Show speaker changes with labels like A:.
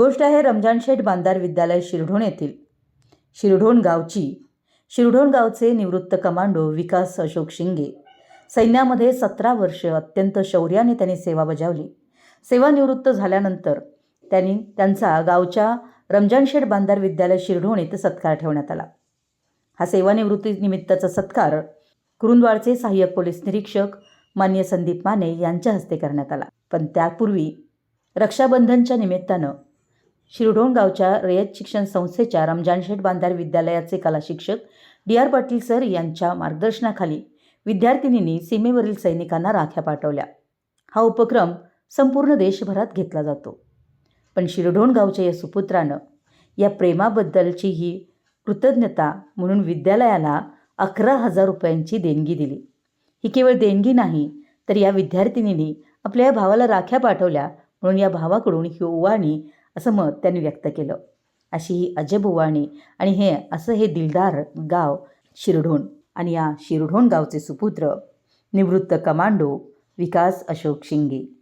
A: गोष्ट आहे रमजानशेठ बांदार विद्यालय शिरढोण येथील. शिरढोण गावची. शिरढोण गावचे निवृत्त कमांडो विकास अशोक शिंगे. सैन्यामध्ये सतरा वर्ष अत्यंत शौर्याने त्यांनी सेवा बजावली. सेवानिवृत्त झाल्यानंतर त्यांनी त्यांचा गावच्या रमजानशेठ बांधार विद्यालय शिरढोण येथे सत्कार ठेवण्यात आला. हा सेवानिवृत्तीनिमित्ताचा सत्कार कुरुंदवाडचे सहाय्यक पोलीस निरीक्षक मान्य संदीप माने यांच्या हस्ते करण्यात आला. पण त्यापूर्वी रक्षाबंधनच्या निमित्तानं शिरढोण गावच्या रयत शिक्षण संस्थेच्या रमजान शेठ बांधार विद्यालयाचे कला शिक्षक डी आर पाटील सर यांच्या मार्गदर्शनाखाली विद्यार्थिनींनी सीमेवरील सैनिकांना राख्या पाठवल्या. हा उपक्रम संपूर्ण देशभरात घेतला जातो. पण शिरढोण गावच्या या सुपुत्रानं या प्रेमाबद्दलची ही कृतज्ञता म्हणून विद्यालयाला अकरा हजार रुपयांची देणगी दिली. ही केवळ देणगी नाही तर या विद्यार्थिनींनी आपल्या या भावाला राख्या पाठवल्या म्हणून या भावाकडून ही ओवाणी असं मत त्यांनी व्यक्त केलं. अशी ही अजब ओवाळणी आणि हे असं हे दिलदार गाव शिरढोण आणि या शिरढोण गावचे सुपुत्र निवृत्त कमांडो विकास अशोक शिंगे.